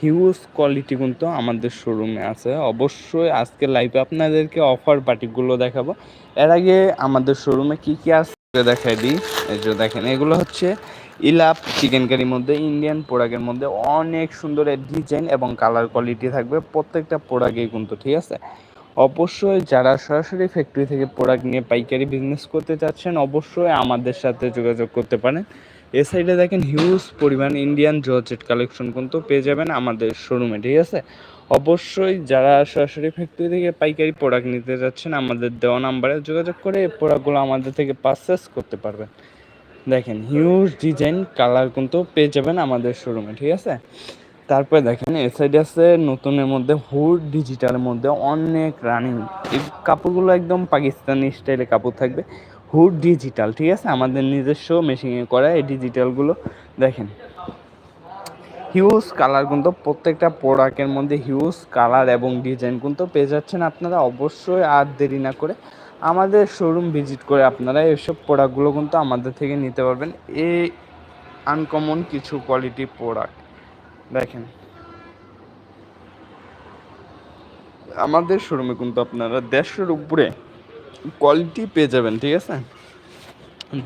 Huge quality কিন্তু আমাদের শোরুমে আছে। অবশ্যই আজকে লাইভে আপনাদেরকে অফার পার্টিগুলো দেখাবো। এর আগে আমাদের শোরুমে কি কি আছে দেখাই দিই। এই যে দেখেন, এগুলো হচ্ছে ইলাপ চিকেন কারির মধ্যে ইন্ডিয়ান প্রোডাক্টের মধ্যে অনেক সুন্দর ডিজাইন এবং কালার কোয়ালিটি থাকবে প্রত্যেকটা প্রোডাক্টেই কিন্তু, ঠিক আছে? অবশ্যই যারা সরাসরি ফ্যাক্টরি থেকে প্রোডাক্ট নিয়ে পাইকারি বিজনেস করতে চাচ্ছেন, অবশ্যই আমাদের সাথে যোগাযোগ করতে পারেন। এ সাইডে দেখেন হিউজ পরিমাণ ইন্ডিয়ান জর্জেট কালেকশন কিন্তু পেয়ে যাবেন আমাদের শোরুমে ঠিক আছে? অবশ্যই যারা সরাসরি ফ্যাক্টরি থেকে পাইকারি প্রোডাক্ট নিতে যাচ্ছেন, আমাদের দেওয়া নাম্বারে যোগাযোগ করে এই প্রোডাক্টগুলো আমাদের থেকে পারচেস করতে পারবেন। দেখেন হিউজ ডিজাইন কালার কিন্তু পেয়ে যাবেন আমাদের শোরুমে ঠিক আছে? তারপরে দেখেন এ সাইডে আছে নতুনের মধ্যে হুড ডিজিটালের মধ্যে অনেক রানিং এই কাপড়গুলো একদম পাকিস্তানি স্টাইলে কাপড় থাকবে। হুড ডিজিটাল ঠিক আছে? আমাদের নিজস্ব মেশিনে করা এই ডিজিটালগুলো দেখেন। হিউজ কালার কিন্তু প্রত্যেকটা প্রোডাক্টের মধ্যে হিউজ কালার এবং ডিজাইন কিন্তু পেয়ে যাচ্ছেন আপনারা অবশ্যই, আর দেরি না করে আমাদের শোরুম ভিজিট করে আপনারা এসব প্রোডাক্টগুলো কিন্তু আমাদের থেকে নিতে পারবেন। এই আনকমন কিছু কোয়ালিটি প্রোডাক্ট দেখেন। আমাদের শোরুমে কিন্তু আপনারা দেড়শোর উপরে কোয়ালিটি পেয়ে যাবেন, ঠিক আছে?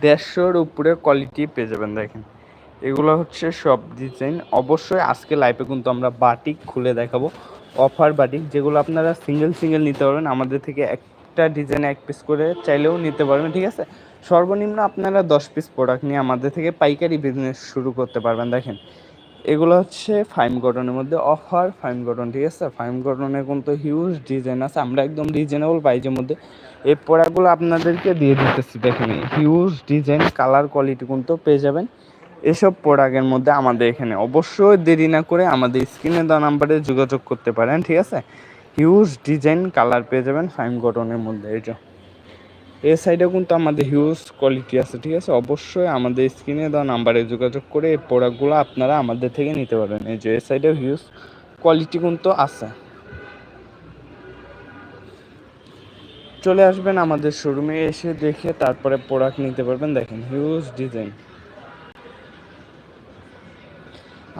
দেড়শোর উপরে কোয়ালিটি পেয়ে যাবেন, দেখেন। এগুলো হচ্ছে সব ডিজাইন অবশ্যই আজকে লাইভে কিন্তু আমরা বাটিক খুলে দেখাবো। অফার বাটিক যেগুলো আপনারা সিঙ্গেল সিঙ্গেল নিতে পারবেন। আমাদের থেকে একটা ডিজাইন এক পিস করে চাইলেও নিতে পারবেন, ঠিক আছে? সর্বনিম্ন আপনারা দশ পিস প্রোডাক্ট নিয়ে আমাদের থেকে পাইকারি বিজনেস শুরু করতে পারবেন, দেখেন। এগুলো হচ্ছে ফাইম কটনের মধ্যে অফার ফাইম কটন ঠিক আছে? ফাইম কটনের কিন্তু হিউজ ডিজাইন আছে। আমরা একদম রিজনেবল প্রাইজের মধ্যে এই প্রোডাক্টগুলো আপনাদেরকে দিয়ে দিতেছি, দেখেন হিউজ ডিজাইন কালার কোয়ালিটি কিন্তু পেয়ে যাবেন। এসব প্রোডাক্টের মধ্যে আমাদের এখানে অবশ্যই দেরি না করে আমাদের স্ক্রিনে দেওয়া নাম্বারে যোগাযোগ করতে পারেন, ঠিক আছে? হিউজ ডিজাইন কালার পেয়ে যাবেন ফাইম কটনের মধ্যে, এই এ সাইডে কিন্তু আমাদের হিউজ কোয়ালিটি আছে, ঠিক আছে? অবশ্যই আমাদের স্ক্রিনে দেওয়া নাম্বারে যোগাযোগ করে এই প্রোডাক্টগুলো আপনারা আমাদের থেকে নিতে পারবেন। এই যে, এ সাইডেও হিউজ কোয়ালিটি কিন্তু আছে। চলে আসবেন আমাদের শোরুমে এসে দেখে তারপরে প্রোডাক্ট নিতে পারবেন। দেখেন হিউজ ডিজাইন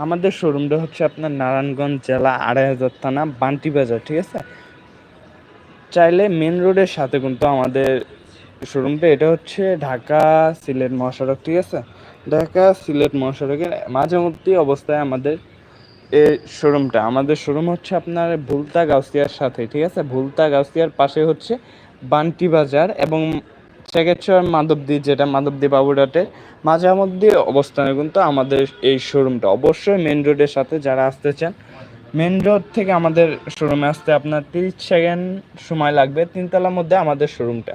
আমাদের শোরুমটা হচ্ছে আপনার নারায়ণগঞ্জ জেলা আড়াই হাজার থানা, বান্টি বাজার, ঠিক আছে? চাইলে মেন রোডের সাথে কিন্তু আমাদের শোরুমটা এটা হচ্ছে ঢাকা সিলেট মহাসড়ক, ঠিক আছে? ঢাকা সিলেট মহাসড়কের মাঝে মধ্যে অবস্থায় আমাদের এই শোরুমটা আমাদের শোরুম হচ্ছে আপনার ভুলতা গাউসিয়ার সাথে, ঠিক আছে? ভুলতা গাউসিয়ার পাশে হচ্ছে বান্টি বাজার এবং সেকেশ্বর মাধবদী, যেটা মাধবদী বাবুরাটের মাঝামধ্যে অবস্থানে কিন্তু আমাদের এই শোরুমটা অবশ্যই মেন রোডের সাথে যারা আসতে চান মেন রোড থেকে আমাদের শোরুমে আসতে আপনার তিরিশ সেকেন্ড সময় লাগবে তিনতলার মধ্যে আমাদের শোরুমটা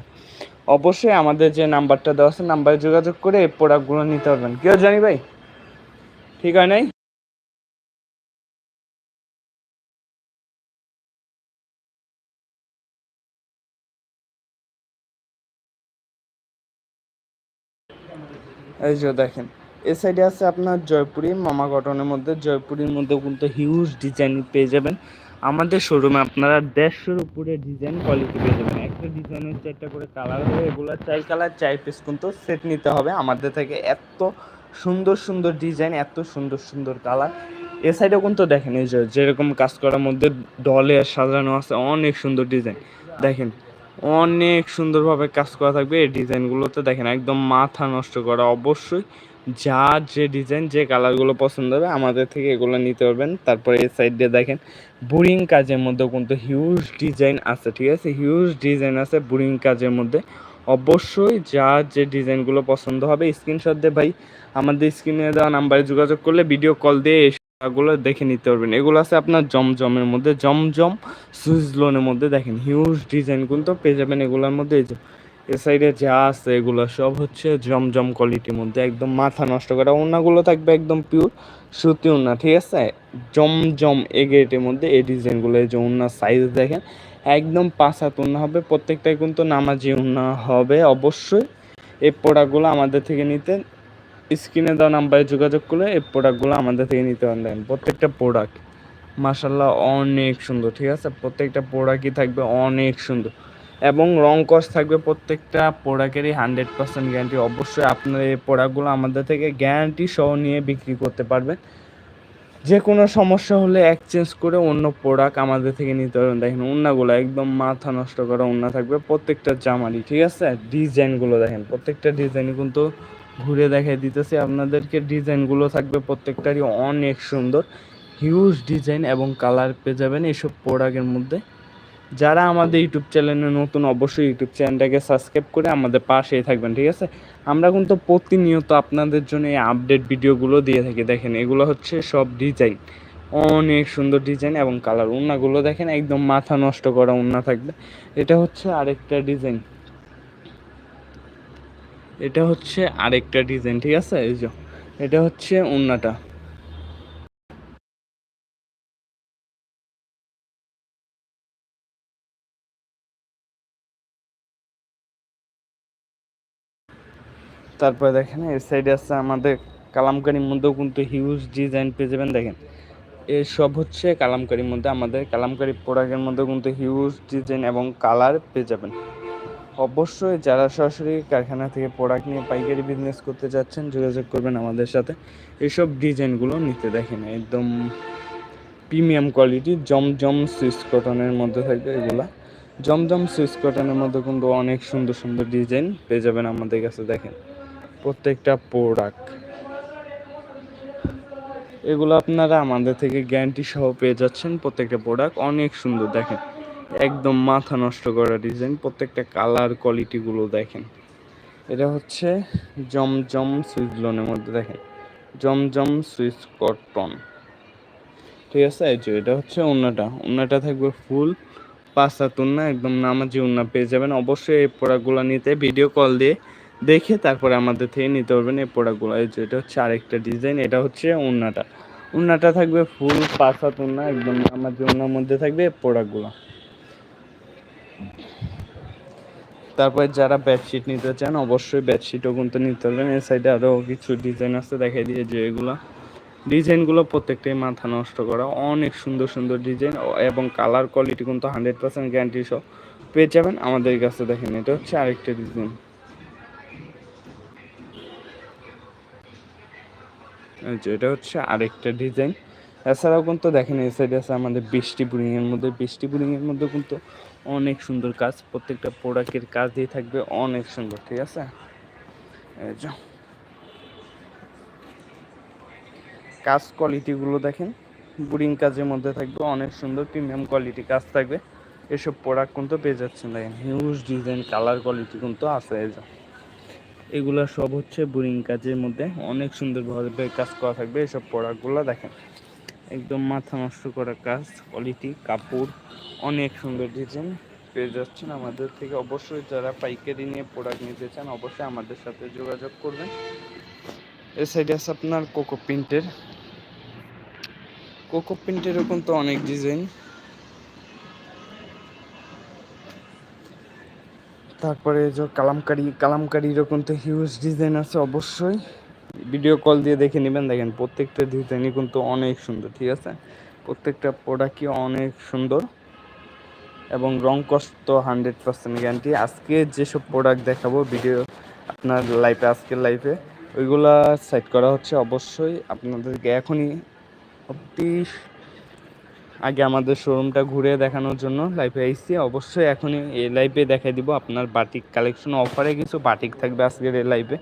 অবশ্যই আমাদের যে নাম্বারটা দেওয়া আছে নাম্বারে যোগাযোগ করে এই প্রোডাক্টগুলো নিতে পারবেন। কেউ জানি ভাই? ঠিক হয় নাই? এই যে দেখেন এ সাইডে আছে আপনার জয়পুরি, মামা কটনের মধ্যে। জয়পুরির মধ্যে কিন্তু হিউজ ডিজাইন পেয়ে যাবেন। আমাদের শোরুমে আপনারা দেড়শোর উপরে ডিজাইন কোয়ালিটি পেয়ে যাবেন। একটা ডিজাইনের চারটা করে কালার হবে এগুলো চাই কালার চাই পিস কিন্তু সেট নিতে হবে। আমাদের থেকে এত সুন্দর সুন্দর ডিজাইন এত সুন্দর সুন্দর কালার এ সাইডেও কিন্তু দেখেন, এই যে যেরকম কাজ করার মধ্যে ডলে সাজানো আছে, অনেক সুন্দর ডিজাইন দেখেন অনেক সুন্দরভাবে কাজ করা থাকবে। এই ডিজাইনগুলোতে দেখেন একদম মাথা নষ্ট করা অবশ্যই। যার যে ডিজাইন, যে কালারগুলো পছন্দ হবে, আমাদের থেকে এগুলো নিতে পারবেন। তারপরে এই সাইড দিয়ে দেখেন, বোরিং কাজের মধ্যে কিন্তু হিউজ ডিজাইন আছে, ঠিক আছে? হিউজ ডিজাইন আছে বোরিং কাজের মধ্যে। অবশ্যই যার যে ডিজাইনগুলো পছন্দ হবে স্ক্রিনশট দিয়ে ভাই আমাদের স্ক্রিনে দেওয়া নাম্বারে যোগাযোগ করলে ভিডিও কল দিয়ে এগুলো দেখে নিতে পারবেন। এগুলো আছে আপনার জমজমের মধ্যে, জমজম সুইচ লোনের মধ্যে দেখেন হিউজ ডিজাইন কিন্তু পেয়ে যাবেন এগুলোর মধ্যে। এই যে, এ সাইডে যা আছে এগুলো সব হচ্ছে জমজম কোয়ালিটির মধ্যে, একদম মাথা নষ্ট করা। ওনাগুলো থাকবে একদম পিওর সুতি ওনা ঠিক আছে? জমজম এ গেটের মধ্যে এই ডিজাইনগুলো এই যে ওনার সাইজ দেখেন, একদম পাঁচ হাত ওনা হবে। প্রত্যেকটাই কিন্তু নামাজি ওনা হবে অবশ্যই। এই প্রোডাক্টগুলো আমাদের থেকে নিতে স্ক্রিনে দেওয়া নাম্বারে যোগাযোগ করলে এই প্রোডাক্টগুলো আমাদের থেকে নিতে পারবেন। প্রত্যেকটা প্রোডাক্ট মাসাল্লাহ অনেক সুন্দর, ঠিক আছে? প্রত্যেকটা প্রোডাক্টই থাকবে অনেক সুন্দর এবং রং কস থাকবে প্রত্যেকটা প্রোডাক্টেরই হান্ড্রেড পার্সেন্ট গ্যারান্টি অবশ্যই আপনার এই প্রোডাক্টগুলো আমাদের থেকে গ্যারান্টি সহ নিয়ে বিক্রি করতে পারবেন। যে কোনো সমস্যা হলে এক্সচেঞ্জ করে অন্য প্রোডাক্ট আমাদের থেকে নিতে পারবেন। দেখেন, উন্নাগুলো একদম মাথা নষ্ট করা উন্না থাকবে প্রত্যেকটা জামারই, ঠিক আছে? ডিজাইনগুলো দেখেন, প্রত্যেকটা ডিজাইনই কিন্তু ঘুরে দেখাই দিতেছি। আপনাদেরকে ডিজাইনগুলো থাকবে প্রত্যেকটারই অনেক সুন্দর। হিউজ ডিজাইন এবং কালার পেয়ে যাবেন এইসব প্রোডাক্টের মধ্যে। যারা আমাদের ইউটিউব চ্যানেলে নতুন, অবশ্যই ইউটিউব চ্যানেলটাকে সাবস্ক্রাইব করে আমাদের পাশেই থাকবেন, ঠিক আছে? আমরা কিন্তু প্রতিনিয়ত আপনাদের জন্য এই আপডেট ভিডিওগুলো দিয়ে থাকি। দেখেন, এগুলো হচ্ছে সব ডিজাইন অনেক সুন্দর ডিজাইন এবং কালার উন্নাগুলো দেখেন, একদম মাথা নষ্ট করা উন্না থাকবে। এটা হচ্ছে আরেকটা ডিজাইন এটা হচ্ছে আরেকটা ডিজাইন ঠিক আছে? এই যে, এটা হচ্ছে উন্নাটা। তারপরে দেখেন এর সাইডে আছে আমাদের কালামকারির মধ্যেও কিন্তু হিউজ ডিজাইন পেয়ে যাবেন, দেখেন। সব হচ্ছে কালামকারির মধ্যে আমাদের কালামকারি প্রোডাক্টের মধ্যে কিন্তু হিউজ ডিজাইন এবং কালার পেয়ে যাবেন। অবশ্যই যারা সরাসরি কারখানা থেকে প্রোডাক্ট নিয়ে পাইকারি বিজনেস করতে চাচ্ছেন যোগাযোগ করবেন আমাদের সাথে। এইসব ডিজাইনগুলো নিতে দেখেন, একদম প্রিমিয়াম কোয়ালিটি জমজম সুইস কটনের মধ্যে থাকবে এগুলা। জমজম সুইস কটনের মধ্যে কিন্তু অনেক সুন্দর সুন্দর ডিজাইন পেয়ে যাবেন আমাদের কাছে, দেখেন। প্রত্যেকটা প্রোডাক্ট এগুলো আপনারা আমাদের থেকে গ্যারান্টি সহ পেয়ে যাচ্ছেন প্রত্যেকটা প্রোডাক্ট অনেক সুন্দর, দেখেন। একদম মাথা নষ্ট করা ডিজাইন প্রত্যেকটা কালার কোয়ালিটিগুলো দেখেন। এটা হচ্ছে জমজম সুইচ লোনের মধ্যে দেখেন। জমজম সুইচ কটন। ঠিক আছে? এই যে এটা হচ্ছে অন্যটা অন্যটা থাকবে ফুল। পাঁচ তুন্না একদম নামাজি উন্না পেয়ে যাবেন। অবশ্যই এই প্রোডাক্টগুলো নিতে ভিডিও কল দিয়ে দেখে তারপরে আমাদের থেকে নিতে পারবেন এই প্রোডাক্টগুলো। এই যে এটা হচ্ছে আরেকটা ডিজাইন এটা হচ্ছে উন্নাটা উন্নাটা থাকবে ফুল, পাঁচ তুন্না একদম নামাজি উন্নার মধ্যে থাকবে এই প্রোডাক্টগুলো। তারপরে যারা বেডশিট নিতে চান, অবশ্যই বেডশিটও কিন্তু নিতে পারবেন এই সাইডে আরও কিছু ডিজাইন আছে, দেখাই দিয়ে যে এগুলো। ডিজাইনগুলো প্রত্যেকটাই মাথা নষ্ট করা। অনেক সুন্দর সুন্দর ডিজাইন এবং কালার কোয়ালিটি কিন্তু হান্ড্রেড পার্সেন্ট গ্যারান্টি সহ পেয়ে যাবেন। আমাদের কাছে দেখেন, এটা হচ্ছে আরেকটা ডিজাইন এটা হচ্ছে আরেকটা ডিজাইন এছাড়াও কিন্তু দেখেন, এই সাইডে আছে আমাদের বৃষ্টি বুড়িংয়ের মধ্যে। বৃষ্টি বুড়িংয়ের মধ্যে কিন্তু অনেক সুন্দর কাজ, প্রত্যেকটা প্রোডাক্টের কাজ দিয়ে থাকবে অনেক সুন্দর, ঠিক আছে? কাজ কোয়ালিটিগুলো দেখেন, বুরিং কাজের মধ্যে থাকবে অনেক সুন্দর প্রিমিয়াম কোয়ালিটি কাজ থাকবে। এসব প্রোডাক্ট কিন্তু পেয়ে যাচ্ছেন, দেখেন, হিউজ ডিজাইন, কালার কোয়ালিটি কিন্তু আছে, এই এগুলো সব হচ্ছে বুরিং কাজের মধ্যে অনেক সুন্দরভাবে কাজ করা থাকবে এসব প্রোডাক্টগুলো, দেখেন। একদম মাথা নষ্ট করা কাজ কোয়ালিটি কাপড়, অনেক সুন্দর ডিজাইন পেয়ে যাচ্ছেন আমাদের থেকে। অবশ্যই যারা পাইকারি নিয়ে প্রোডাক্ট নিতে চান, অবশ্যই আমাদের সাথে যোগাযোগ করবেন। এ সাইডে আছে আপনার কোকো প্রিন্টের কোকো প্রিন্টের এরকম তো অনেক ডিজাইন তারপরে যে কালামকারি কালামকারি এরকম তো হিউজ ডিজাইন আছে অবশ্যই। ভিডিও কল দিয়ে দেখে নেবেন। দেখেন, প্রত্যেকটা ডিজাইনই কিন্তু অনেক সুন্দর, ঠিক আছে? প্রত্যেকটা প্রোডাক্টই অনেক সুন্দর এবং রং কষ্ট হান্ড্রেড পার্সেন্ট গ্যারান্টি আজকে যেসব প্রোডাক্ট দেখাবো ভিডিও আপনার লাইফে আজকের লাইফে ওইগুলা সাইড করা হচ্ছে অবশ্যই। আপনাদেরকে এখনই অতি আগে আমাদের শোরুমটা ঘুরে দেখানোর জন্য লাইফে আইসি অবশ্যই এখনই এই লাইফে দেখাই দিব। আপনার বাটিক কালেকশন অফারে কিছু বাটিক থাকবে আজকের এই লাইভে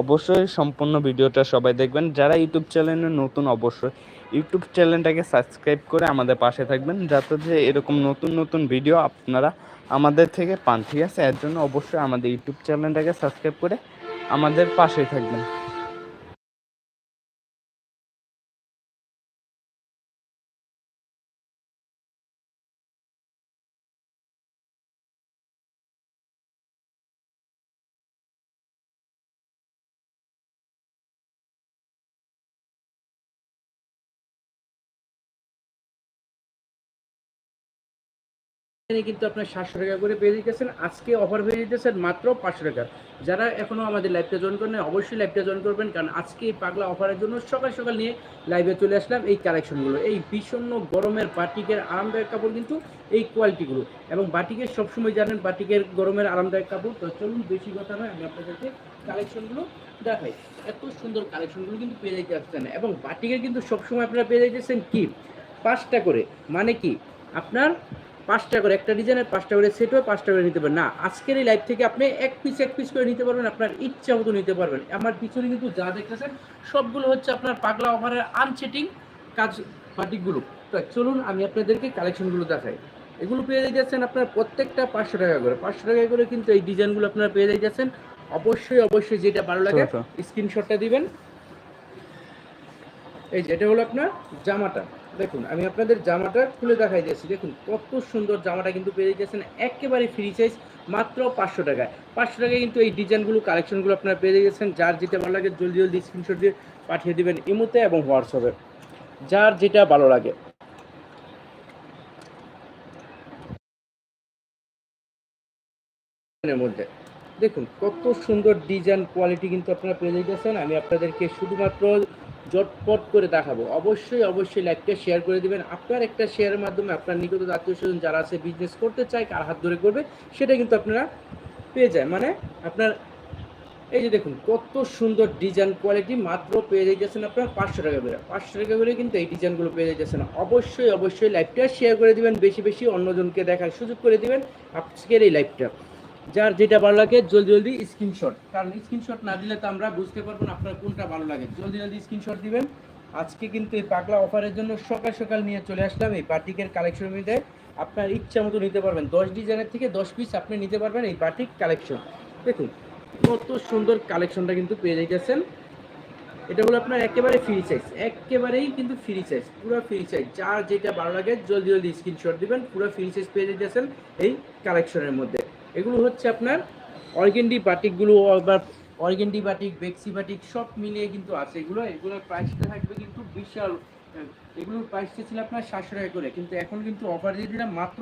অবশ্যই সম্পূর্ণ ভিডিওটা সবাই দেখবেন। যারা ইউটিউব চ্যানেলে নতুন, অবশ্যই ইউটিউব চ্যানেলটাকে সাবস্ক্রাইব করে আমাদের পাশে থাকবেন, যাতে যে এরকম নতুন নতুন ভিডিও আপনারা আমাদের থেকে পান। ঠিক আছে? এর জন্য অবশ্যই আমাদের ইউটিউব চ্যানেলটাকে সাবস্ক্রাইব করে আমাদের পাশে থাকবেন। কিন্তু আপনার সাতশো টাকা করে পেয়ে যেতেছেন আজকে অফার হয়ে যেতেছেন মাত্র পাঁচশো টাকা। যারা এখনও আমাদের লাইভটা জয়েন করেন অবশ্যই লাইভটা জয়েন করবেন। কারণ আজকে এই পাগলা অফারের জন্য সকাল সকাল নিয়ে লাইভে চলে আসলাম এই কালেকশনগুলো এই ভীষণ গরমের বাটিকের আরামদায়ক কাপড় কিন্তু এই কোয়ালিটিগুলো এবং বাটিকের সবসময় জানেন বাটিকের গরমের আরামদায়ক কাপড়। তো চলুন বেশি কথা নয়, আমি আপনাদেরকে কালেকশনগুলো দেখাই। এত সুন্দর কালেকশনগুলো কিন্তু পেয়ে যাইতে আসছেন। এবং বাটিকের কিন্তু সবসময় আপনারা পেয়ে যাইতেছেন কি? পাঁচটা করে। মানে কি? আপনার পাঁচটা করে একটা ডিজাইনের পাঁচটা করে সেট হয়ে পাঁচটা করে নিতে পারবেন। না আজকের এই লাইভ থেকে আপনি এক পিস এক পিস করে নিতে পারবেন আপনার ইচ্ছা মতো নিতে পারবেন। আমার পিছনে কিন্তু যা দেখতেছেন সবগুলো হচ্ছে আপনার পাগলা অফারের আনসেটিং কাজ বাটিকগুলো তো চলুন আমি আপনাদেরকে কালেকশনগুলো দেখাই। এগুলো পেয়ে যাচ্ছেন আপনার প্রত্যেকটা পাঁচশো টাকা করে। পাঁচশো টাকা করে কিন্তু এই ডিজাইনগুলো আপনারা পেয়ে যাচ্ছেন অবশ্যই অবশ্যই যেটা ভালো লাগে স্ক্রিনশটটা দিবেন। এই যেটা হলো আপনার জামাটা। দেখুন, আমি আপনাদের জামাটা খুলে দেখাই দিয়েছি। দেখুন, কত সুন্দর জামাটা কিন্তু পেয়ে যাচ্ছেন একেবারে ফ্রি সাইজ মাত্র পাঁচশো টাকায়। পাঁচশো টাকায় কিন্তু এই ডিজাইনগুলো কালেকশনগুলো আপনারা পেয়ে যাচ্ছেন যার যেটা ভালো লাগে, জলদি জলদি স্ক্রিনশট দিয়ে পাঠিয়ে দেবেন ইমোতে এবং হোয়াটসঅ্যাপে। যার যেটা ভালো লাগে। মধ্যে। দেখুন, কত সুন্দর ডিজাইন কোয়ালিটি কিন্তু আপনারা পেয়ে যাচ্ছেন আমি আপনাদেরকে শুধুমাত্র জটপট করে দেখাবো। অবশ্যই অবশ্যই লাইভটা শেয়ার করে দিবেন। আপনার একটা শেয়ারের মাধ্যমে আপনার নিকট আত্মীয় স্বজন যারা আছে বিজনেস করতে চায়, কার হাত ধরে করবে, সেটা কিন্তু আপনারা পেয়ে যায়। মানে আপনার, এই যে দেখুন, কত সুন্দর ডিজাইন কোয়ালিটি মাত্র পেয়ে যাচ্ছেন আপনার পাঁচশো টাকা করে। পাঁচশো টাকা করে কিন্তু এই ডিজাইনগুলো পেয়ে যাচ্ছেন অবশ্যই অবশ্যই লাইভটা শেয়ার করে দিবেন। বেশি বেশি অন্যজনকে দেখার সুযোগ করে দিবেন। আজকের এই লাইভটা যার যেটা ভালো লাগে, জলদি জলদি স্ক্রিনশট কারণ স্ক্রিনশট না দিলে তো আমরা বুঝতে পারব না আপনার কোনটা ভালো লাগে। জলদি জলদি স্ক্রিনশট দিবেন। আজকে কিন্তু এই পাগলা অফারের জন্য সকাল সকাল নিয়ে চলে আসলাম এই বাটিকের কালেকশন মধ্যে আপনার ইচ্ছা মতো নিতে পারবেন। দশ ডিজাইনের থেকে দশ পিস আপনি নিতে পারবেন এই বাটিক কালেকশন দেখুন, কত সুন্দর কালেকশনটা কিন্তু পেয়ে যাইতেছেন। এটা হলো আপনার একেবারে ফ্রি সাইজ একেবারেই কিন্তু ফ্রি সাইজ পুরো ফ্রি সাইজ যার যেটা ভালো লাগে, জলদি জলদি স্ক্রিনশট দিবেন, পুরো ফ্রি সাইজ পেয়ে যাইতেছেন এই কালেকশনের মধ্যে। এগুলো হচ্ছে আপনার অর্গেন্ডি বাটিকগুলো, আবার অর্গেন্ডি বাটিক, বেক্সি বাটিক, সব মিলিয়ে কিন্তু আছে। এগুলো, এগুলোর প্রাইসটা থাকবে কিন্তু বিশাল এগুলোর প্রাইসটা ছিল আপনার সাতশো টাকা করে, কিন্তু এখন কিন্তু অফার দিয়ে দিলাম মাত্র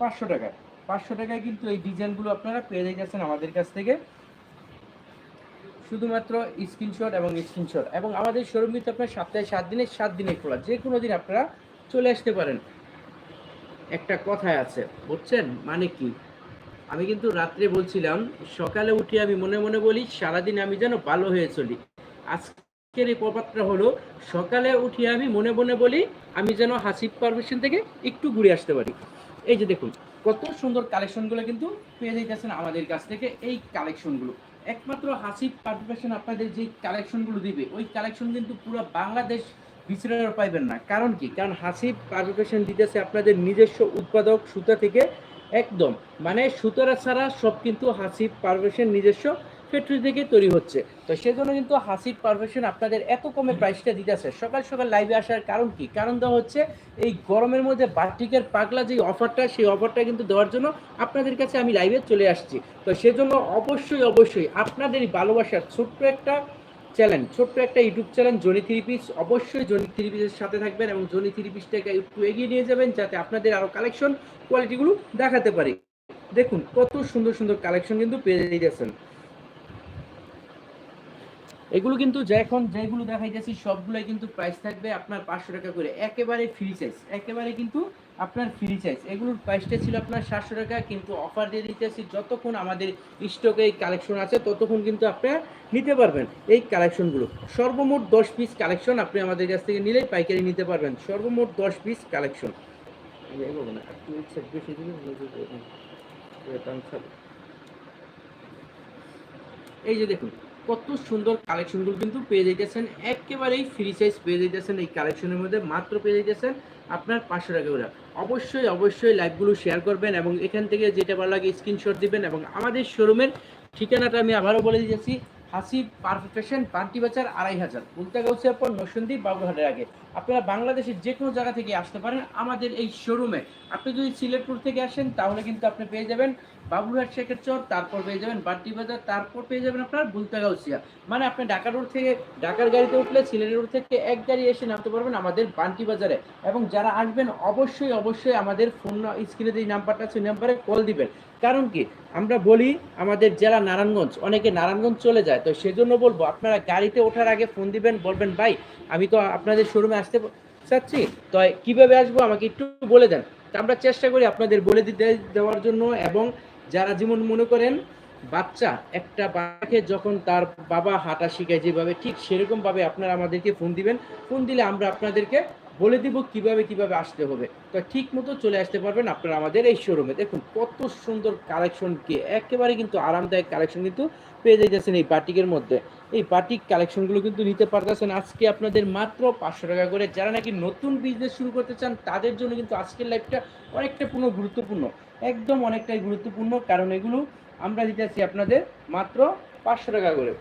পাঁচশো টাকা। পাঁচশো টাকায় কিন্তু এই ডিজাইনগুলো আপনারা পেয়ে গেছেন আমাদের কাছ থেকে। শুধুমাত্র স্ক্রিনশট এবং স্ক্রিনশট এবং আমাদের শোরুম কিন্তু আপনার সপ্তাহে সাত দিনে সাত দিনে খোলা। যে কোনো দিন আপনারা চলে আসতে পারেন। একটা কথায় আছে, বুঝছেন? মানে কি? আমি কিন্তু রাত্রে বলছিলাম, সকালে উঠে আমি মনে মনে বলি, সারাদিন আমি যেন ভালো হয়ে চলি। আজকের এই প্রপাতটা হলো, সকালে উঠে আমি মনে মনে বলি, আমি যেন হাসিব পারমিশন থেকে একটু ঘুরে আসতে পারি। এই যে দেখুন, কত সুন্দর কালেকশনগুলো কিন্তু পেয়ে যাইতেছেন আমাদের কাছ থেকে এই কালেকশনগুলো। একমাত্র হাসিব পারমিশন আপনাদের যে কালেকশনগুলো দিবে, ওই কালেকশন কিন্তু পুরো বাংলাদেশ বিচরণের পাইবেন না। কারণ কি? কারণ হাসিব পারমিশন দিতেছে আপনাদের নিজস্ব উৎপাদক সুতা থেকে একদম। মানে সুতরা ছাড়া সব কিন্তু হাসিব পারভেশন নিজস্ব ফ্যাক্টরি থেকে তৈরি হচ্ছে। তো সেজন্য কিন্তু হাসিব পারভেশন আপনাদের এত কমে প্রাইসটা দিতেছে সকাল সকাল লাইভে আসার কারণ কি? কারণ দেওয়া হচ্ছে এই গরমের মধ্যে বাটিকের পাগলা যে অফারটা সেই অফারটা কিন্তু দেওয়ার জন্য আপনাদের কাছে আমি লাইভে চলে আসছি। তো সেজন্য অবশ্যই অবশ্যই আপনাদের ভালোবাসার ছোট্ট একটা চ্যানেল ছোট্ট একটা YouTube channel Johnny three piece অবশ্যই জনি থ্রি পিসের সাথে থাকবেন এবং জনি থ্রি পিসটাকে একটু এগিয়ে নিয়ে যাবেন যাতে আপনাদের আরও কালেকশন কোয়ালিটিগুলো দেখাতে পারি। দেখুন, কত সুন্দর সুন্দর কালেকশন কিন্তু পেয়ে যাচ্ছেন এগুলো কিন্তু যে এখন যেগুলো দেখাইতেছি, সবগুলোই কিন্তু প্রাইস থাকবে আপনার পাঁচশো টাকা করে। একেবারে ফ্রি সাইজ একেবারে কিন্তু আপনার ফ্রি সাইজ এগুলোর প্রাইসটা ছিল আপনার সাতশো টাকা কিন্তু অফার দিয়ে দিতেছি যতক্ষণ আমাদের স্টকে এই কালেকশন আছে ততক্ষণ কিন্তু আপনারা নিতে পারবেন এই কালেকশনগুলো সর্বমোট দশ পিস কালেকশন আপনি আমাদের কাছ থেকে নিলেই পাইকারি নিতে পারবেন। সর্বমোট দশ পিস কালেকশন এই যে দেখুন কত সুন্দর কালেকশনগুলো কিন্তু পেয়ে যাইতেছেন। একেবারেই ফ্রি সাইজ পেয়ে যাইতেছেন এই কালেকশনের মধ্যে মাত্র পেয়ে যাইতেছেন আপনার পাঁচশো টাকা করে অবশ্যই অবশ্যই লাইভগুলো শেয়ার করবেন এবং এখান থেকে যেটা ভালো লাগে স্ক্রিনশট দিবেন এবং আমাদের শোরুমের ঠিকানাটা আমি আবারও বলে দিয়েছি হাসি পারফেকশন পান্টি বাজার, আড়াই হাজার। বলতে গেছে পর নসন্দীপ বাবুঘাটের আগে। আপনারা বাংলাদেশের যে কোনো জায়গা থেকে আসতে পারেন আমাদের এই শোরুমে আপনি যদি সিলেটপুর থেকে আসেন, তাহলে কিন্তু আপনি পেয়ে যাবেন বাবুরহাট শেখের চর, তারপর পেয়ে যাবেন বাড্ডি বাজার, তারপর পেয়ে যাবেন আপনার বুলতাগাউসিয়া। মানে আপনি ঢাকা রোড থেকে, ঢাকার গাড়িতে উঠলে সিলেট রোড থেকে এক গাড়ি এসে নামতে পারবেন আমাদের বান্টি বাজারে। এবং যারা আসবেন, অবশ্যই অবশ্যই আমাদের ফোন স্ক্রিনে যে নাম্বারটা আছে নাম্বারে কল দিবেন। কারণ কি? আমরা বলি, আমাদের জেলা নারায়ণগঞ্জ, অনেকে নারায়ণগঞ্জ চলে যায়। তো সেজন্য বলব, আপনারা গাড়িতে ওঠার আগে ফোন দিবেন, বলবেন, ভাই, আমি তো আপনাদের শোরুমে আসতে চাচ্ছি। তো কীভাবে আসব? আমাকে একটু বলে দেন। আমরা চেষ্টা করি আপনাদের বলে দিতে দেওয়ার জন্য এবং যারা যেমন মনে করেন বাচ্চা একটা বাচ্চাকে যখন তার বাবা হাঁটা শিখায় যেভাবে, ঠিক সেরকমভাবে আপনারা আমাদেরকে ফোন দিবেন। ফোন দিলে আমরা আপনাদেরকে বলে দিব কীভাবে কীভাবে আসতে হবে। তো ঠিক মতো চলে আসতে পারবেন আপনারা আমাদের এই শোরুমে দেখুন কত সুন্দর কালেকশন কি, একেবারে কিন্তু আরামদায়ক কালেকশন কিন্তু পেয়ে যাইতেছেন এই বাটিকের মধ্যে। এই বাটিক কালেকশনগুলো কিন্তু নিতে পারতেছেন আজকে আপনাদের মাত্র পাঁচশো টাকা করে। যারা নাকি নতুন বিজনেস শুরু করতে চান, তাদের জন্য কিন্তু আজকের লাইফটা অনেকটা পূর্ণ গুরুত্বপূর্ণ। একদম অনেকটাই গুরুত্বপূর্ণ, কারণ এগুলো আমরা দিতেছি আপনাদের মাত্র পাঁচশো টাকা করে।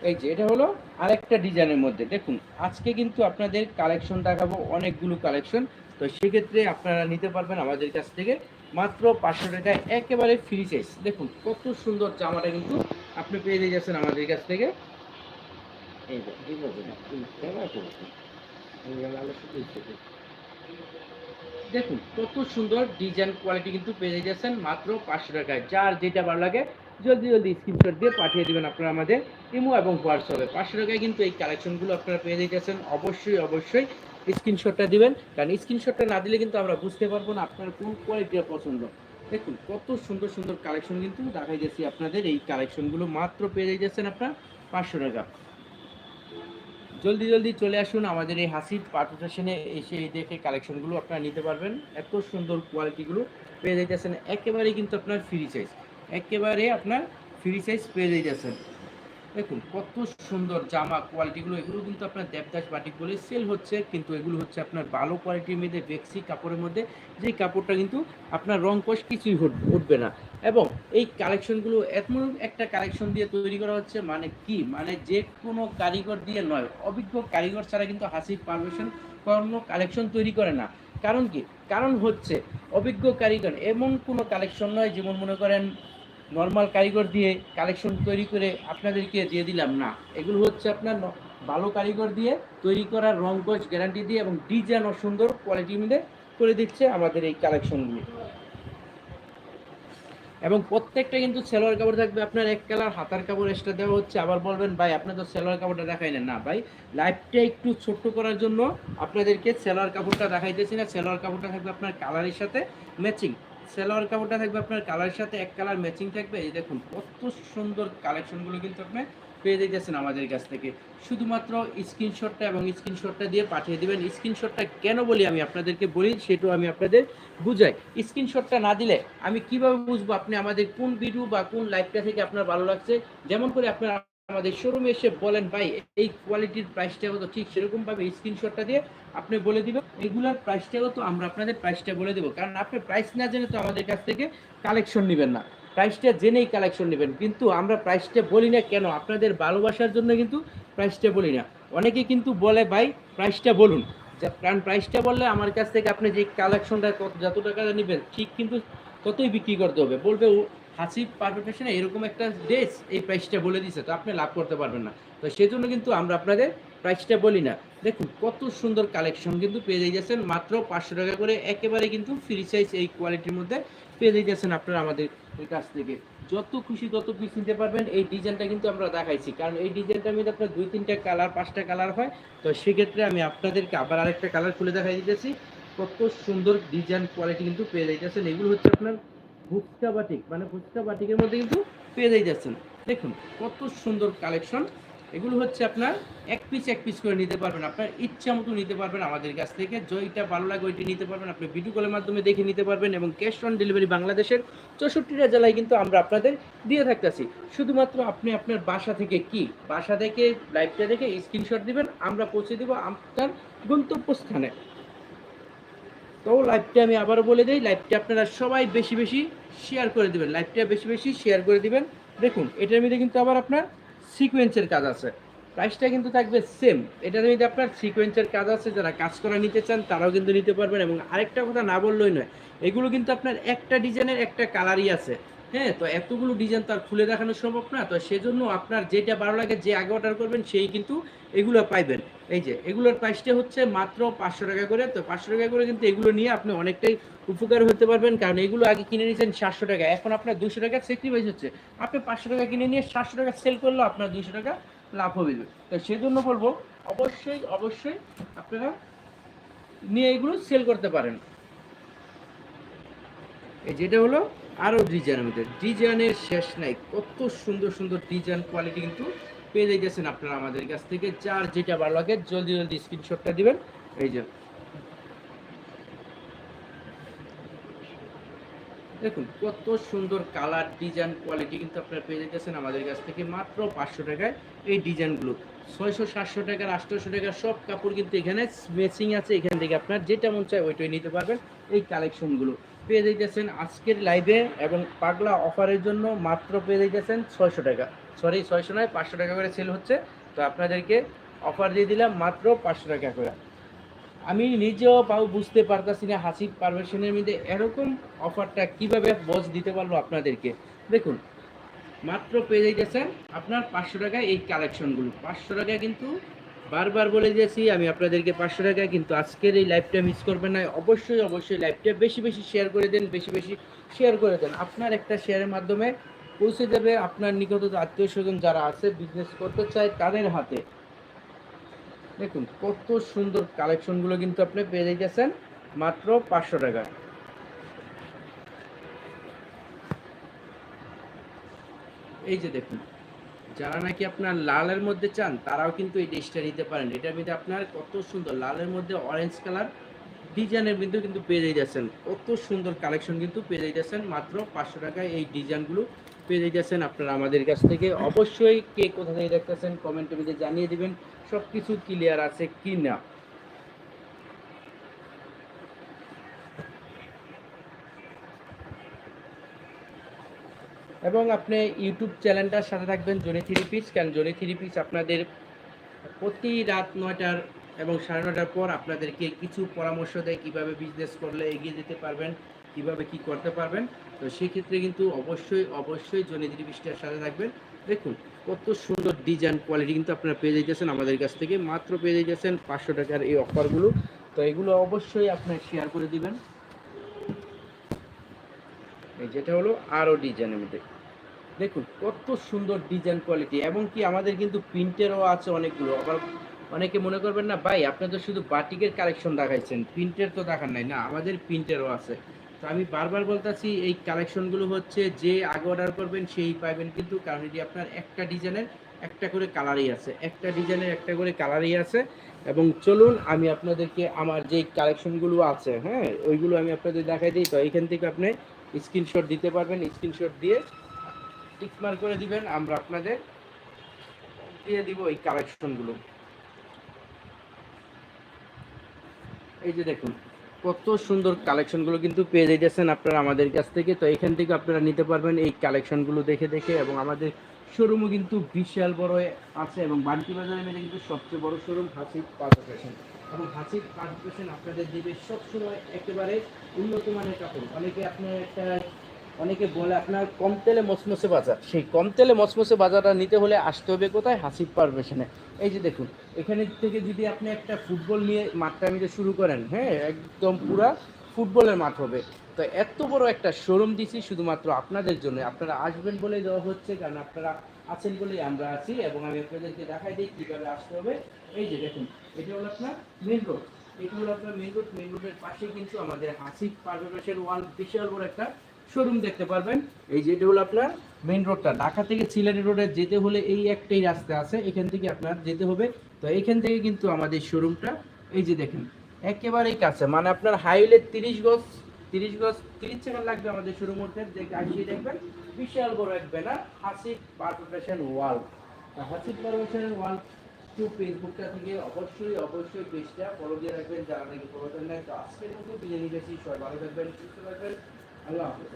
এই যে এটা হলো আরেকটা ডিজাইনের মধ্যে দেখুন আজকে কিন্তু আপনাদের কালেকশন দেখাবো অনেকগুলো কালেকশন তো সেক্ষেত্রে আপনারা নিতে পারবেন আমাদের কাছ থেকে মাত্র পাঁচশো টাকায় একেবারে ফ্রি সাইজ দেখুন কত সুন্দর জামাটা কিন্তু আপনি পেয়ে দিয়ে যাচ্ছেন আমাদের কাছ থেকে এই। দেখুন কত সুন্দর ডিজাইন কোয়ালিটি কিন্তু পেয়ে যাচ্ছেন মাত্র পাঁচশো টাকায় যার যেটা ভালো লাগে জলদি জলদি স্ক্রিনশট দিয়ে পাঠিয়ে দেবেন আপনারা আমাদের ইমো এবং হোয়াটসঅ্যাপে পাঁচশো টাকায় কিন্তু এই কালেকশনগুলো আপনারা পেয়ে যাচ্ছেন অবশ্যই অবশ্যই স্ক্রিনশটটা দিবেন। কারণ স্ক্রিনশটটা না দিলে কিন্তু আমরা বুঝতে পারব না আপনার কোন কোয়ালিটিটা পছন্দ। দেখুন, কত সুন্দর সুন্দর কালেকশন কিন্তু দেখাই যাচ্ছি আপনাদের। এই কালেকশনগুলো মাত্র পেয়ে যাচ্ছেন আপনার পাঁচশো টাকা। জলদি জলদি চলে আসুন আমাদের এই হাসির পার্টি এসে এই দেখে কালেকশনগুলো আপনারা নিতে পারবেন। এত সুন্দর কোয়ালিটিগুলো পেয়ে যাইতেছেন। একেবারেই কিন্তু আপনার ফ্রি সাইজ একেবারে আপনার ফ্রি সাইজ পেয়ে যাইতেছেন। দেখুন, কত সুন্দর জামা কোয়ালিটিগুলো এগুলো কিন্তু আপনার দেবদাস বাটিক বলে সেল হচ্ছে, কিন্তু এগুলো হচ্ছে আপনার ভালো কোয়ালিটির মধ্যে বেক্সি কাপড়ের মধ্যে, যেই কাপড়টা কিন্তু আপনার রং কোষ কিছুই উঠবে না। এবং এই কালেকশনগুলো এমন একটা কালেকশন দিয়ে তৈরি করা হচ্ছে মানে কি? মানে যে কোনো কারিগর দিয়ে নয়, অভিজ্ঞ কারিগর ছাড়া কিন্তু হাসিব পারমিশন কোনো কালেকশন তৈরি করে না। কারণ কি? কারণ হচ্ছে, অভিজ্ঞ কারিগর এমন কোনো কালেকশন নয়, যেমন মনে করেন নর্মাল কারিগর দিয়ে কালেকশন তৈরি করে আপনাদেরকে দিয়ে দিলাম। না, এগুলো হচ্ছে আপনার ভালো কারিগর দিয়ে তৈরি করা রং কোচ গ্যারান্টি দিয়ে এবং ডিজাইন ও সুন্দর কোয়ালিটি মিলে করে দিচ্ছে আমাদের এই কালেকশনগুলি এবং প্রত্যেকটা কিন্তু সেলোয়ার কাপড় থাকবে আপনার এক কালার হাতার কাপড় এক্সট্রা দেওয়া হচ্ছে। আবার বলবেন, ভাই, আপনি তো সেলোয়ার কাপড়টা দেখাই না, ভাই লাইফটা একটু ছোট্ট করার জন্য আপনাদেরকে সেলোয়ার কাপড়টা দেখাইতেছি না। সেলোয়ার কাপড়টা থাকবে আপনার কালারের সাথে ম্যাচিং সেলোয়ার কাপড়টা থাকবে আপনার কালারের সাথে, এক কালার ম্যাচিং থাকবে। এই দেখুন, কত সুন্দর কালেকশনগুলো কিন্তু আপনি পেয়ে যাচ্ছেন আমাদের কাছ থেকে। শুধুমাত্র স্ক্রিনশটটা এবং স্ক্রিনশটটা দিয়ে পাঠিয়ে দেবেন। স্ক্রিনশটটা কেন বলি আমি আপনাদেরকে বলি, সেটাও আমি আপনাদের বুঝাই। স্ক্রিনশটটা না দিলে আমি কীভাবে বুঝব আপনি আমাদের কোন ভিডিও বা কোন লাইভটা থেকে আপনার ভালো লাগছে? যেমন করে আপনার আমাদের শোরুমে এসে বলেন, ভাই, এই কোয়ালিটির প্রাইসটা কত? ঠিক সেরকম ভাবে স্ক্রিনশটটা দিয়ে আপনি বলে দিবেন। এগুলার প্রাইসটা কত? আমরা আপনাদের প্রাইসটা বলে দেবো। কারণ আপনি প্রাইস না জেনে তো আমাদের কাছ থেকে কালেকশন নেবেন না। প্রাইসটা জেনেই কালেকশন নেবেন। কিন্তু আমরা প্রাইসটা বলি না কেন? আপনাদের ভালোবাসার জন্য কিন্তু প্রাইসটা বলি না। অনেকে কিন্তু বলে, ভাই প্রাইসটা বলুন। কারণ প্রাইসটা বললে আমার কাছ থেকে আপনি যে কালেকশনটা কত যত টাকা নেবেন, ঠিক কিন্তু ততই বিক্রি করতে হবে? বলবে ও হাসি পারফেকশনে এরকম একটা ড্রেস এই প্রাইসটা বলে দিছে, তো আপনি লাভ করতে পারবেন না। তো সেই জন্য কিন্তু আমরা আপনাদের প্রাইসটা বলি না। দেখুন, কত সুন্দর কালেকশন কিন্তু পেয়ে যাচ্ছেন মাত্র পাঁচশো টাকা করে একেবারে কিন্তু ফ্রি সাইজ এই কোয়ালিটির মধ্যে পেয়ে যাচ্ছেন আপনারা আমাদের কাছ থেকে। যত খুশি তত পিস নিতে পারবেন, এই ডিজাইনটা কিন্তু আমরা দেখাইছি। কারণ এই ডিজাইনটার মধ্যে আপনার দুই, তিনটা কালার পাঁচটা কালার হয়, তো সেক্ষেত্রে আমি আপনাদেরকে আবার আরেকটা কালার খুলে দেখাই দিতেছি। কত সুন্দর ডিজাইন কোয়ালিটি কিন্তু পেয়ে যাইতেছেন। এগুলো হচ্ছে আপনার ফুচকা বাটিক। মানে ফুচকা বাটিকের মধ্যে কিন্তু পেয়ে যাইতেছেন। দেখুন, কত সুন্দর কালেকশন এগুলো হচ্ছে আপনার এক পিস এক পিস করে নিতে পারবেন। আপনার ইচ্ছা মতো নিতে পারবেন আমাদের কাছ থেকে। যেইটা ভালো লাগে ওইটি নিতে পারবেন। আপনি ভিডিও কলের মাধ্যমে দেখে নিতে পারবেন এবং ক্যাশ অন ডেলিভারি বাংলাদেশের চৌষট্টিটা জেলায় কিন্তু আমরা আপনাদের দিয়ে থাকতেছি। শুধুমাত্র আপনি আপনার বাসা থেকে কি? বাসা থেকে লাইভটা দেখে স্ক্রিনশট দিবেন। আমরা পৌঁছে দেবো আপনার গন্তব্যস্থানে। তো লাইভটা আমি আবারও বলে দিই লাইভটা আপনারা সবাই বেশি বেশি শেয়ার করে দেবেন লাইভটা বেশি বেশি শেয়ার করে দিবেন। দেখুন, এটার মধ্যে কিন্তু আবার আপনার সিকোয়েন্সের কাজ আছে। প্রাইসটা কিন্তু থাকবে সেম এটার মধ্যে আপনার সিকোয়েন্সের কাজ আছে, যারা কাজ করা নিতে চান তারাও কিন্তু নিতে পারবেন। এবং আরেকটা কথা না বললেই নয়, এগুলো কিন্তু আপনার একটা ডিজাইনের একটা কালারই আছে। হ্যাঁ তো এতগুলো ডিজাইন তার খুলে দেখানো সম্ভব না। তো সেজন্য আপনার যেটা ভালো লাগে, যে আগে অর্ডার করবেন, সেই কিন্তু এগুলো পাইবেন। এই যে, এগুলোর প্রাইসটা হচ্ছে মাত্র পাঁচশো টাকা করে। তো পাঁচশো টাকা করে কিন্তু এগুলো নিয়ে আপনি অনেকটাই উপকার হতে পারবেন। কারণ এগুলো আগে কিনে নিয়েছেন সাতশো টাকা। এখন আপনার দুশো টাকা স্যাক্রিফাইস হচ্ছে। আপনি পাঁচশো টাকা কিনে নিয়ে সাতশো টাকা সেল করলেও আপনার দুশো টাকা লাভ হবে। তো সেজন্য বলব, অবশ্যই অবশ্যই আপনারা নিয়ে এগুলো সেল করতে পারেন। এই যেটা হলো আরও ডিজাইনের মধ্যে। ডিজাইনের শেষ নাই। কত সুন্দর সুন্দর ডিজাইন কোয়ালিটি কিন্তু পেয়ে যাইতেছেন আপনারা আমাদের কাছ থেকে। যার যেটা ভালো লাগে জলদি জলদি স্ক্রিনশটটা দিবেন। এই যে। দেখুন, কত সুন্দর কালার ডিজাইন কোয়ালিটি কিন্তু আপনারা পেয়ে যাইতেছেন আমাদের কাছ থেকে। মাত্র পাঁচশো টাকায় এই ডিজাইনগুলো ছয়শো, সাতশো টাকার, আটশোশো টাকার সব কাপড় কিন্তু এখানে মেসিং আছে। এখান থেকে আপনার যেটা মন চায় ওইটাই নিতে পারবেন। এই কালেকশনগুলো পেয়ে যাইতেছেন আজকের লাইভে এবং পাগলা অফারের জন্য মাত্র পেয়ে যাইতেছেন ছয়শো টাকা। সরি ছয়শো নয়, পাঁচশো টাকা করে সেল হচ্ছে। তো আপনাদেরকে অফার দিয়ে দিলাম মাত্র পাঁচশো টাকা করে। আমি নিজেও পাও বুঝতে পারতাছি না হাসিব পারভেশনের মধ্যে এরকম অফারটা কীভাবে বস দিতে পারব আপনাদেরকে। দেখুন, মাত্র পেয়ে যাইতেছেন আপনার পাঁচশো টাকায় এই কালেকশনগুলো পাঁচশো টাকা কিন্তু বারবার বলে দিয়েছি, আমি আপনাদেরকে পাঁচশো টাকা, কিন্তু আজকের এই লাইভটা মিস করবেন না। অবশ্যই অবশ্যই লাইভটা বেশি বেশি শেয়ার করে দেন, বেশি বেশি শেয়ার করে দেন। আপনার একটা শেয়ারের মাধ্যমে পৌঁছে যাবে আপনার নিকট আত্মীয় স্বজন যারা আছে বিজনেস করতে চায় তাদের হাতে। দেখুন, কত সুন্দর কালেকশনগুলো কিন্তু আপনি পেয়ে যাইতেছেন মাত্র পাঁচশো টাকা। এই যে দেখুন যারা নাকি আপনার লালের মধ্যে চান, তারাও কিন্তু এই ডিশটা নিতে পারেন। এটার মধ্যে আপনার কত সুন্দর লালের মধ্যে অরেঞ্জ কালার ডিজাইনের মধ্যে কিন্তু পেয়ে যাইতেছেন। কত সুন্দর কালেকশন কিন্তু পেয়ে যাইতেছেন। মাত্র পাঁচশো টাকায় এই ডিজাইনগুলো পেয়ে যাইতেছেন আপনারা আমাদের কাছ থেকে। অবশ্যই কে কোথা থেকে দেখতেছেন কমেন্টের মধ্যে জানিয়ে দেবেন। সব কিছু ক্লিয়ার আছে কি না এবং আপনি ইউটিউব চ্যানেলটার সাথে থাকবেন জনি থ্রি পিস। কারণ জনি থ্রি পিস আপনাদের প্রতি রাত নয়টার এবং সাড়ে নটার পর আপনাদেরকে কিছু পরামর্শ দেয় কীভাবে বিজনেস করলে এগিয়ে যেতে পারবেন, কীভাবে কি করতে পারবেন। তো সেক্ষেত্রে কিন্তু অবশ্যই অবশ্যই জনি থ্রি পিসটার সাথে থাকবেন। দেখুন, কত সুন্দর ডিজাইন কোয়ালিটি কিন্তু আপনারা পেয়ে যাইতেছেন আমাদের কাছ থেকে। মাত্র পেয়ে যাইতেছেন পাঁচশো টাকার এই অফারগুলো তো এগুলো অবশ্যই আপনার শেয়ার করে দিবেন। এই যেটা হলো আরও ডিজাইনের মধ্যে। দেখুন, কত সুন্দর ডিজাইন কোয়ালিটি এবং কি আমাদের কিন্তু প্রিন্টেরও আছে অনেকগুলো। আবার অনেকে মনে করবেন না, ভাই, আপনি তো শুধু বাটিকের কালেকশন দেখাইছেন প্রিন্টের তো দেখার নাই। না, আমাদের প্রিন্টেরও আছে। তো আমি বারবার বলতেছি, এই কালেকশনগুলো হচ্ছে যে আগে অর্ডার করবেন, সেই পাবেন কিন্তু, কারণ এটি আপনার একটা ডিজাইনের একটা করে কালারই আছে। একটা ডিজাইনের একটা করে কালারই আছে। এবং চলুন, আমি আপনাদেরকে আমার যে কালেকশনগুলো আছে হ্যাঁ ওইগুলো আমি আপনাদের দেখাই দিই। তো এখান থেকে আপনি স্ক্রিনশট দিতে পারবেন, স্ক্রিনশট দিয়ে টিকমার করে দিবেন, আমরা আপনাদের দিয়ে দিব এই কালেকশনগুলো। এই যে দেখুন, কত সুন্দর কালেকশনগুলো কিন্তু পেয়ে যাইতেছেন আপনারা আমাদের কাছ থেকে। তো এখান থেকে আপনারা নিতে পারবেন এই কালেকশনগুলো দেখে দেখে এবং আমাদের শোরুমও কিন্তু বিশাল বড় আছে এবং বান্টি বাজারে মধ্যে কিন্তু সবচেয়ে বড় শোরুম পাঁচ ফ্যাশন এবং হাসির ফ্যাশন আপনাদের দেবে সবসময় একেবারে উন্নত মানের কাপড়। অনেকে আপনার একটা, অনেকে বলে আপনার কম তেলে মসমসে বাজার। সেই কম তেলে মসমসে বাজারটা নিতে হলে আসতে হবে কোথায়? হাসিব পারভেশনে এই যে দেখুন, এখানে থেকে যদি আপনি একটা ফুটবল নিয়ে মাঠটা নিতে শুরু করেন হ্যাঁ একদম পুরা ফুটবলের মাঠ। হবে তো এত বড় একটা শোরুম দিছি শুধুমাত্র আপনাদের জন্য। আপনারা আসবেন বলে দেওয়া হচ্ছে, কারণ আপনারা আছেন বলেই আমরা আছি এবং আমি আপনাদেরকে দেখাই দিই কীভাবে আসতে হবে। এই যে দেখুন, এটা হলো আপনার মেন রোড এটা হলো আপনার মেন রোড মেন রোডের পাশে কিন্তু আমাদের হাসিব পারভেশন ওয়ান বিশাল বড় একটা শোরুম দেখতে পারবেন। এই যে এটা হলো আপনার মেন রোডটা ঢাকা থেকে সিলেটি রোডে যেতে হলে এই একটাই রাস্তা আছে। এখান থেকে আপনার যেতে হবে। তো এখান থেকে কিন্তু আমাদের শোরুমটা এই যে দেখেন একেবারেই কাছে। মানে আপনার হাইওয়ে তিরিশ গজ তিরিশ গজ, তিরিশ সেকেন্ড লাগবে আমাদের শুরু মুহূর্তে আসিয়ে দেখবেন। বিশাল বড় এক ব্যানার হাসিফ পারফেশন ওয়াল। হাসিফ পারফেশন ওয়াল টু ফেসবুকটা থেকে অবশ্যই অবশ্যই পেজটা ফলো দিয়ে রাখবেন। যারা নাকি ফলো করেন না তো আজকের মতো নিয়ে গেছি সবাই ভালো থাকবেন, সুস্থ থাকবেন। আল্লাহ হাফিজ।